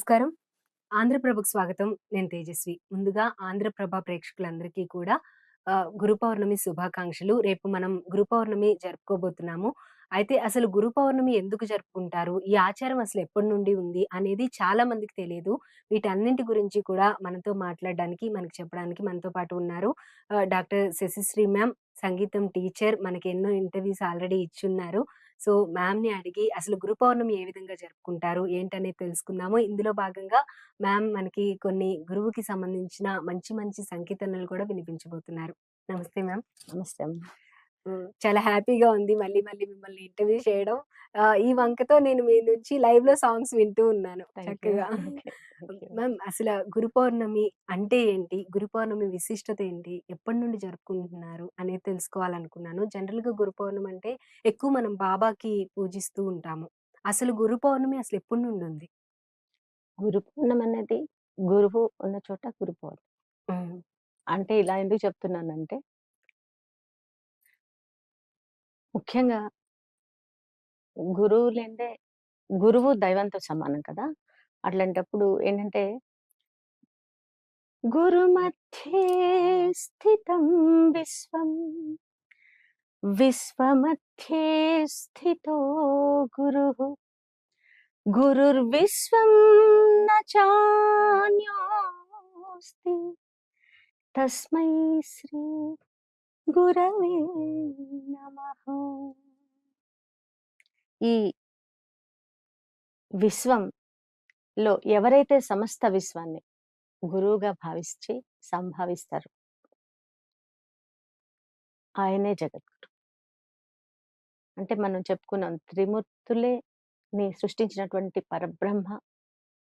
నమస్కారం. ఆంధ్రప్రభకు స్వాగతం. నేను తేజస్వి. ముందుగా ఆంధ్రప్రభ ప్రేక్షకులందరికీ కూడా గురు పౌర్ణమి శుభాకాంక్షలు. రేపు మనం గురు పౌర్ణమి జరుపుకోబోతున్నాము. అయితే అసలు గురు పౌర్ణమి ఎందుకు జరుపుకుంటారు? ఈ ఆచారం అసలు ఎప్పటి నుండి ఉంది? అనేది చాలా మందికి తెలియదు. వీటన్నింటి గురించి కూడా మనతో మాట్లాడడానికి, మనకి చెప్పడానికి మనతో పాటు ఉన్నారు. డాక్టర్ శశిశ్రీ మ్యామ్ సంగీతం టీచర్. మనకి ఎన్నో ఇంటర్వ్యూస్ ఆల్రెడీ ఇచ్చున్నారు. సో, మ్యామ్‌ని అడిగి అసలు గురు పౌర్ణమి ఏ విధంగా జరుపుకుంటారు? ఏంటనేది తెలుసుకుందాము. ఇందులో భాగంగా మ్యామ్ మనకి కొన్ని గురువుకి సంబంధించిన మంచి మంచి సంకీర్తనలు కూడా వినిపించబోతున్నారు. నమస్తే మ్యామ్. నమస్తే మ్యామ్ చాలా హ్యాపీగా ఉంది మళ్ళీ మళ్ళీ మిమ్మల్ని ఇంటర్వ్యూ చేయడం. ఈ వంకతో నేను మీ నుంచి లైవ్‌లో సాంగ్స్ వింటూ ఉన్నాను యూ. చక్కగా. మ్యామ్ అసల గురు పౌర్ణమి అంటే ఏంటి? గురు పౌర్ణమి విశిష్టత ఏంటి? ఎప్పటి నుండి జరుపుకుంటున్నారు? అనేది తెలుసుకోవాలనుకున్నాను. జనరల్‌గా గురు పౌర్ణమి అంటే ఎక్కువ మనం బాబాకి పూజిస్తూ ఉంటాము. అసలు గురు పౌర్ణమి అసలు ఎప్పటి నుండి ఉంది? గురు పూర్ణిమ అనేది గురువు ఉన్న చోట గురు పౌర్ణమి. అంటే ఇలా ఎందుకు చెప్తున్నానంటే ముఖ్యంగా గురువు లేనిదే గురువు దైవంతో సమానం కదా! అట్లాంటప్పుడు ఏంటంటే గురు మధ్యే స్థితం విశ్వం విశ్వమధ్యే స్థితో గురు గురుర్విశ్వం న తస్మై శ్రీ గురవే నమః ఈ విశ్వంలో ఎవరైతే సమస్త విశ్వాన్ని గురువుగా భావించి సంభావిస్తారు ఆయనే జగద్గురు. అంటే మనం చెప్పుకున్నాం త్రిమూర్తులే ని సృష్టించినటువంటి పరబ్రహ్మ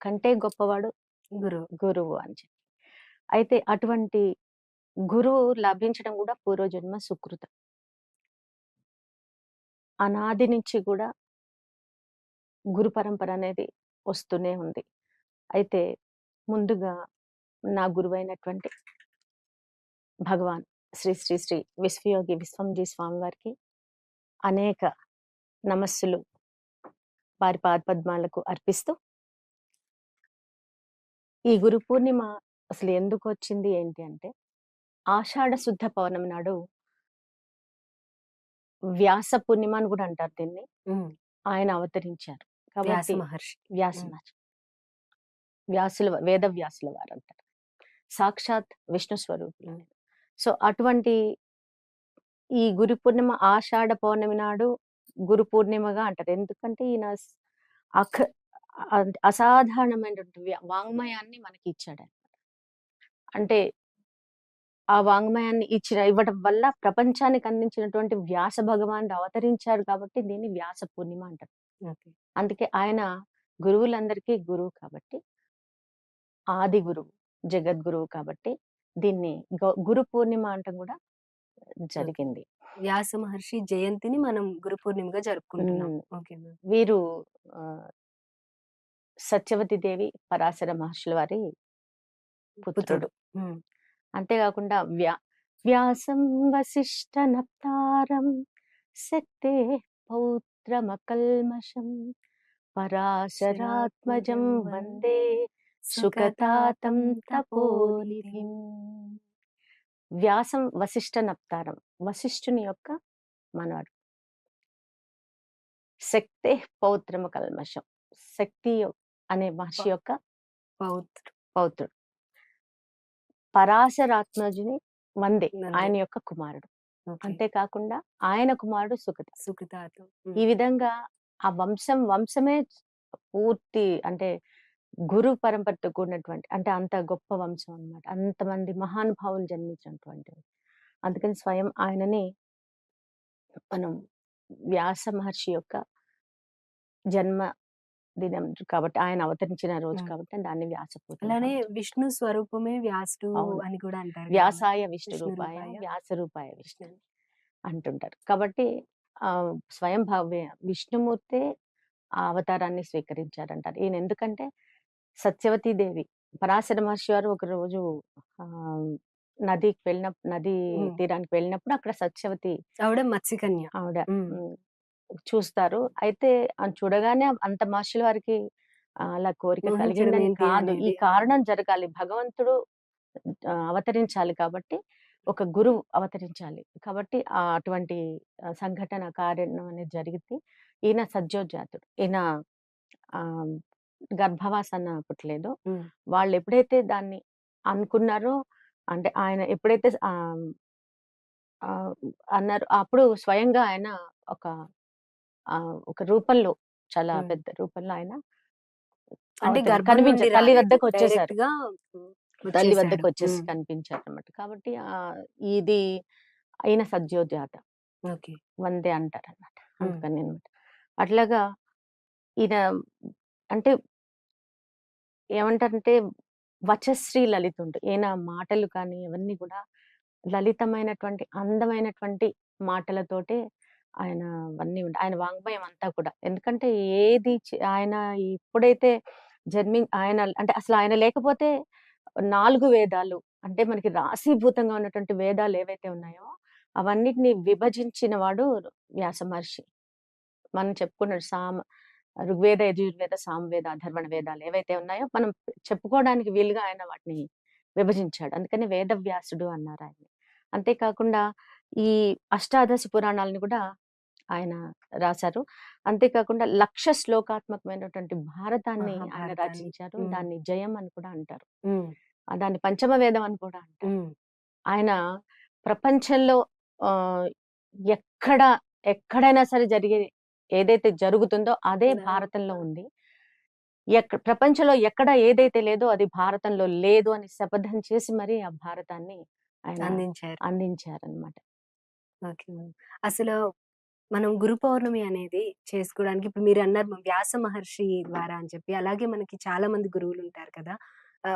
కంటే గొప్పవాడు గురువు. గురువు అని చెప్పి. అయితే అటువంటి గురువు లభించడం కూడా పూర్వజన్మ సుకృతం. అనాది నుంచి కూడా గురు పరంపర అనేది వస్తూనే ఉంది. అయితే ముందుగా నా గురువైనటువంటి భగవాన్ శ్రీ శ్రీ శ్రీ విశ్వయోగి విశ్వంజీ స్వామి వారికి అనేక నమస్సులు వారి పాదపద్మాలకు అర్పిస్తూ ఈ గురు పూర్ణిమ అసలు ఎందుకు వచ్చింది ఏంటి అంటే ఆషాఢ శుద్ధ పౌర్ణమి నాడు వ్యాస పూర్ణిమ అని కూడా అంటారు దీన్ని. ఆయన అవతరించారు. వ్యాస కాబట్టి మహర్షి. వ్యాస. మహర్షి. వ్యాసుల వ- వేద వ్యాసుల వారు అంటారు. సాక్షాత్ విష్ణు స్వరూపులు. సో అటువంటి ఈ గురు పూర్ణిమ ఆషాఢ పౌర్ణమి నాడు గురు పూర్ణిమగా అంటారు. ఎందుకంటే ఈయన స్ అఖ అ- అసాధారణమైనటువంటి వ్య- వాంగ్మయాన్ని మనకి ఇచ్చాడు ఆయన. అంటే ఆ వాంగ్మయాన్ని ఇచ్చిన ఇవ్వడం వల్ల ప్రపంచానికి అందించినటువంటి వ్యాస భగవానుడు అవతరించారు కాబట్టి దీన్ని వ్యాస పూర్ణిమ అంటారు. అందుకే ఆయన గురువులందరికీ గురువు కాబట్టి ఆది గురువు జగద్గురువు కాబట్టి దీన్ని గురు పూర్ణిమ అంటం కూడా జరిగింది. వ్యాస మహర్షి జయంతిని మనం గురు పూర్ణిమగా జరుపుకుంటున్నాం. వీరు సత్యవతి దేవి పరాశర మహర్షుల వారి పుత్రుడు. అంతేకాకుండా వ్యా వ్యాసం వశిష్ట నప్తారం శక్తే పౌత్రమకల్మషం పరాశరాత్మజం వందే సుగతాతం తపోనిధిం. వ్యాసం వశిష్ట నప్తారం వశిష్ఠుని యొక్క మనవాడు. శక్తే పౌత్రమ కల్మషం శక్తి అనే మహర్షి యొక్క పౌత్రుడు. పౌత్రుడు. పరాశరాత్మజుని వందే. ఆయన యొక్క కుమారుడు. అంతేకాకుండా ఆయన కుమారుడు సుగత సుకృతాతం. ఈ విధంగా ఆ వంశం వంశమే పూర్తి అంటే గురు పరంపరతో కూడినటువంటి అంటే అంత గొప్ప వంశం అన్నమాట అంతమంది మహానుభావులు జన్మించినటువంటి అందుకని స్వయం ఆయనని మనం వ్యాస మహర్షి యొక్క జన్మ దినం కాబట్టి ఆయన అవతరించిన రోజు. కాబట్టి దాన్ని వ్యాస పూజ అలానే విష్ణు స్వరూపమే వ్యాసుడు. అని కూడా అంటారు. వ్యాసాయ విష్ణు రూపాయ వ్యాస రూపాయ విష్ణు. అంటుంటారు కాబట్టి ఆ స్వయం భావ్య విష్ణుమూర్తే ఆ అవతారాన్ని స్వీకరించారంటారు ఈయన ఎందుకంటే సత్యవతీ దేవి పరాశర మహర్షి వారు ఒక రోజు ఆ నదికి వెళ్ళిన నది. తీరానికి వెళ్ళినప్పుడు అక్కడ సత్యవతి ఆవిడ మత్స్యకన్య ఆవిడ చూస్తారు అయితే చూడగానే అంత మహర్షుల వారికి అలా కోరిక కలిగిందని ఏంటి కాదు. ఈ అనేది. కారణం జరగాలి. భగవంతుడు అవతరించాలి కాబట్టి, ఒక గురువు అవతరించాలి. కాబట్టి ఆహ్, అటువంటి సంఘటన కారణం అనేది జరిగిద్ది. ఈయన సద్యోజాతుడు. ఈయన ఆహ్, గర్భవాసాన పుట్టలేదు. హ్మ్. వాళ్ళెప్పుడైతే దాన్ని అనుకున్నారో అంటే ఆయన ఎప్పుడైతే ఆహ్, అన్నారో అప్పుడు స్వయంగా ఆయన ఒక ఒక రూపంలో చాలా. పెద్ద రూపంలో ఆయన అంటే గర్భం కనిపించారు. తల్లి రాలేదు. డైరెక్ట్‌గా హ్మ్. తల్లి వచ్చేసాడు. వద్దకొచ్చేసి హ్మ్. కనిపించారన్నమాట. కాబట్టి ఇది ఈయన సద్యోజాత. ఓకే. వందే అంటారన్నమాట. హ్మ్. అందుకని అన్నమాట. అట్లాగా ఈయన అంటే ఏమంటారంటే వచశ్రీ లలితుండు. ఈయన మాటలు కానీ అవన్నీ కూడా లలితమైనటువంటి, అందమైనటువంటి మాటలతోటే ఆయన అవన్నీ ఉంటాయి. ఆయన వాంగ్మయం అంతా కూడా. ఎందుకంటే ఏది ఆయన ఇప్పుడైతే జన్మి ఆయన అంటే అసలు ఆయన లేకపోతే నాలుగు వేదాలు అంటే మనకి రాశీభూతంగా ఉన్నటువంటి వేదాలు ఏవైతే ఉన్నాయో అవన్నిటిని విభజించిన వాడు వ్యాస మహర్షి. మనం చెప్పుకున్నాడు సామ ఋగ్వేద, యజుర్వేద, సామవేద, అధర్వణ వేదాలు ఏవైతే ఉన్నాయో మనం చెప్పుకోవడానికి వీలుగా ఆయన వాటిని విభజించాడు. అందుకని వేదవ్యాసుడు అన్నారు ఆయన అంతేకాకుండా ఈ అష్టాదశ పురాణాలను కూడా ఆయన రాశారు. అంతేకాకుండా లక్ష శ్లోకాత్మకమైనటువంటి భారతాన్ని ఆయన. రచించారు. దాన్ని జయం అని కూడా అంటారు. దాన్ని పంచమ వేదం అని కూడా అంటారు. ఆయన ప్రపంచంలో ఎక్కడ ఎక్కడైనా సరే జరిగే ఏదైతే జరుగుతుందో అదే భారతంలో ఉంది. ఎక్ ప్రపంచంలో ఎక్కడ ఏదైతే లేదో అది భారతంలో లేదు అని శపథం చేసి మరి ఆ భారతాన్ని ఆయన అందించారు. అందించారన్నమాట. ఓకే. అసలు మనం గురు పౌర్ణమి అనేది చేసుకోవడానికి ఇప్పుడు మీరన్నారు వ్యాస మహర్షి ద్వారా అని చెప్పి. అలాగే మనకి చాలా మంది గురువులు ఉంటారు కదా!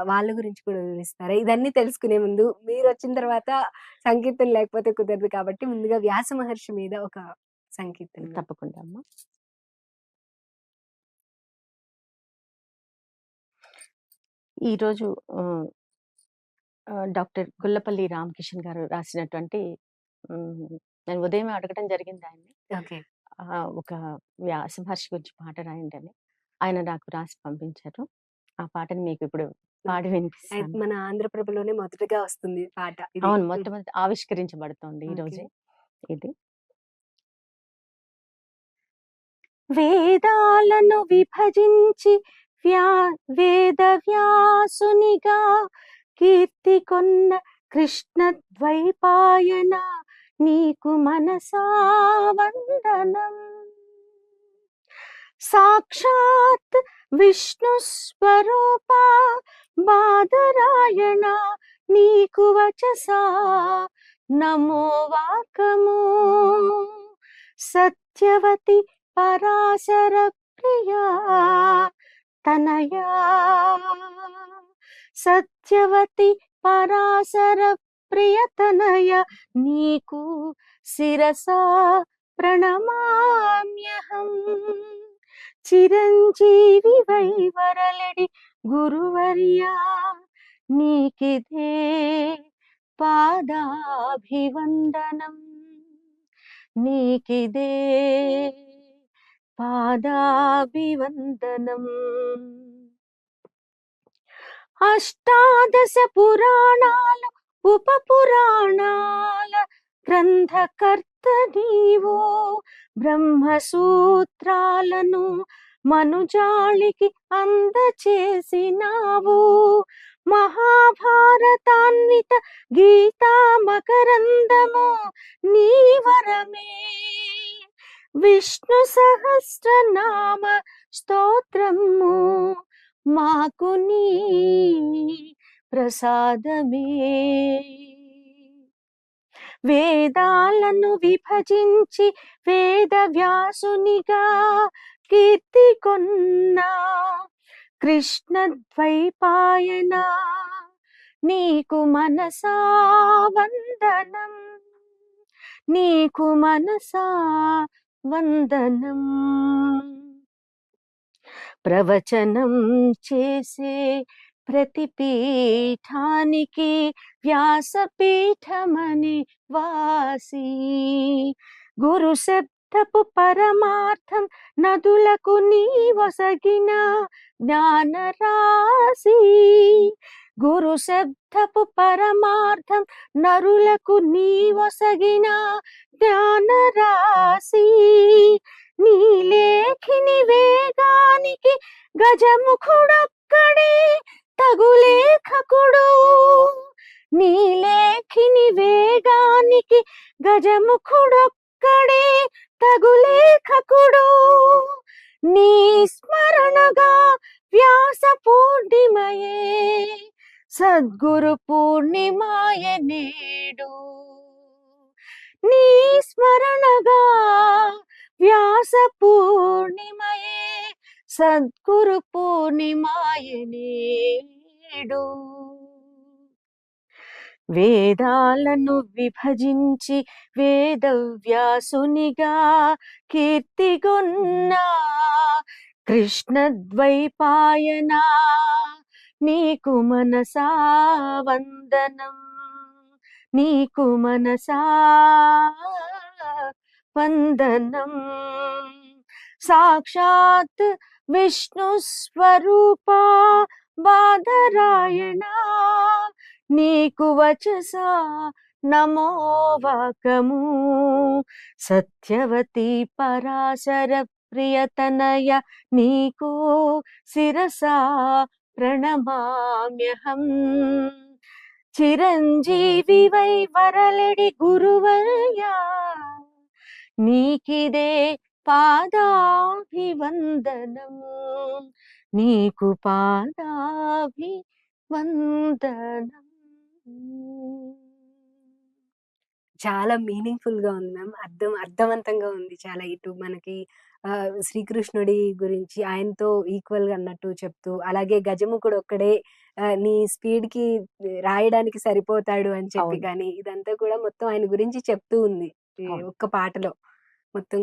వాళ్ళ గురించి కూడా వివరిస్తారా? ఇదన్నీ తెలుసుకునే ముందు మీరు వచ్చిన తర్వాత సంకీర్తన లేకపోతే కుదరదు కాబట్టి ముందుగా వ్యాస మహర్షి మీద ఒక సంకీర్తన. తప్పకుండా అమ్మా. ఈరోజు డాక్టర్ గుల్లపల్లి రామకిషన్ గారు రాసినటువంటి నేను ఉదయమే అడగడం జరిగింది ఆయన్ని. ఓకే. ఆహ్, ఒక వ్యాస మహర్షి గురించి పాట రాయండి అని. ఆయన నాకు రాసి పంపించారు. ఆ పాటని మీకు ఇప్పుడు పాడి వినిపిస్తాను. మన ఆంధ్రప్రభలోనే మొదటగా వస్తుంది పాట ఇది. అవును. హ్మ్. మొట్టమొదటి ఆవిష్కరించబడుతోంది ఓకే. ఈరోజే ఇది. వేదాలను విభజించి వ్యా వేద వ్యాసునిగా కీర్తి కొన్న కృష్ణ ద్వైపాయన నీకు మనసా వందనం. సాక్షాత్ విష్ణు స్వరూప బాదరాయణ నీకు వచసా. నమో వాకము సత్యవతి పరాశర ప్రియా తనయా. సత్యవతి పరాశర ప్రియతనయ నీకు శిరసా ప్రణమామ్యహం. చిరంజీవి వైవరలడి గురువర్యా నీకిదే పాదాభివందనం. నీకిదే పాదాభివందనం. అష్టాదశ పురాణాలు ఉప పురాణాల గ్రంథకర్త నీవో బ్రహ్మసూత్రాలను మనుజాళికి అందచేసినావు. మహాభారతాన్విత గీతా మకరందము నీ వరమే. విష్ణు సహస్రనామ స్తోత్రము మాకు నీ ప్రసాదమే. వేదాలను విభజించి వేద వ్యాసునిగా కీర్తి కొన్న కృష్ణ ద్వైపాయన నీకు మనసా వందనం. నీకు మనసా వందనం. ప్రవచనం చేసే ప్రతి పీఠానికి వ్యాసపీఠమని వాసి. గురు శబ్దపు పరమార్థం నదులకు నీ వసగిన జ్ఞానరాశి. గురు శబ్దపు పరమార్థం నరులకు నీ వసగిన జ్ఞానరాశి. నీ లేఖిని వేగానికి గజముఖుడక్కడే తగులేఖకుడు నీ లేఖిని వేగానికి గజముఖుడొక్కడే తగులేఖకుడు నీ స్మరణగా వ్యాస పూర్ణిమయే సద్గురు పూర్ణిమాయ నేడు. నీ స్మరణగా వ్యాస పూర్ణిమయే సద్గురు దేవుని మాయనేడు వేదాలను విభజించి వేదవ్యాసునిగా కీర్తిగొన్న కృష్ణద్వైపాయనా నీకు మనసా వందనం నీకు మనసా వందనం. సాక్షాత్ విష్ణు స్వరూపా బాధరాయణ నీకు వచసా నమో వాకము. సత్యవతి పరాశర ప్రియతనయ నీకు శిరసా ప్రణమామ్యహం. చిరంజీవి వై వరలడి గురువర్యా నీకిదే పాదాభివందనము నీకు పాదాభివందనం చాలా మీనింగ్‌ఫుల్‌గా ఉంది మ్యామ్. అర్థం అర్థవంతంగా ఉంది చాలా. ఇటు మనకి శ్రీకృష్ణుడి గురించి ఆయనతో ఈక్వల్‌గా అన్నట్టు చెప్తూ, అలాగే గజముఖుడు ఒక్కడే నీ స్పీడ్‌కి రాయడానికి సరిపోతాడు అని చెప్పి. గాని, ఇదంతా కూడా మొత్తం ఆయన గురించి చెప్తూ ఉంది. ఒక్క పాటలో. మొత్తం